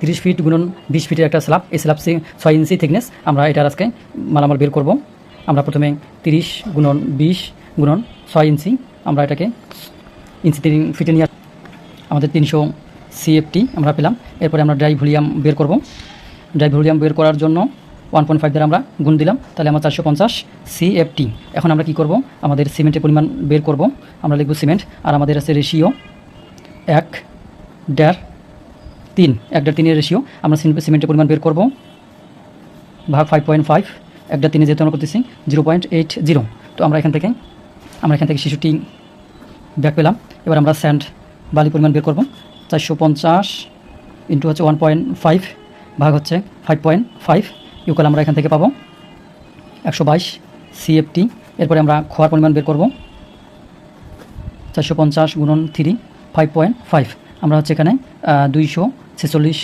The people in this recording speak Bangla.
তিরিশ ফিট গুণন বিশ ফিটের একটা স্ল্যাব। এই স্ল্যাব ছয় ইঞ্চি থিকনেস আমরা এটার আজকে মালামাল বের করব। আমরা প্রথমে তিরিশ গুণন বিশ গুণন ছয় ইঞ্চি আমরা এটাকে ইঞ্চি তিন ফিটে নিয়ে আমাদের তিনশো সিএফটি আমরা পেলাম। এরপরে আমরা ড্রাই ভলিউম বের করব। ড্রাই ভলিউম বের করার জন্য ওয়ান পয়েন্ট ফাইভ দ্বারা আমরা গুণ দিলাম। তাহলে আমার চারশো পঞ্চাশ সিএফটি এখন আমরা কি করব? আমাদের সিমেন্টের পরিমাণ বের করব। আমরা লিখব সিমেন্ট। আর আমাদের আছে রেশিও এক দেড় তিন একটা তিনের রেশিও আমরা সিমেন্ট- সিমেন্টের পরিমাণ বের করব। ভাগ ফাইভ পয়েন্ট ফাইভ একটা তিনে যেহেতু আমরা করতেছি জিরো পয়েন্ট এইট জিরো তো আমরা এখান থেকে আমরা এখান থেকে শিশুটি ব্যাক পেলাম। এবার আমরা স্যান্ড বালি পরিমাণ বের করব। চারশো পঞ্চাশ ইন্টু হচ্ছে ওয়ান পয়েন্ট ফাইভ ভাগ হচ্ছে ফাইভ পয়েন্ট ফাইভ ইউকাল আমরা এখান থেকে পাবো। একশো বাইশ সিএফটি এরপরে আমরা খোয়ার পরিমাণ বের করব। চারশো পঞ্চাশ গুণন থ্রি ফাইভ পয়েন্ট ফাইভ আমরা হচ্ছে এখানে দুইশো ছেচল্লিশ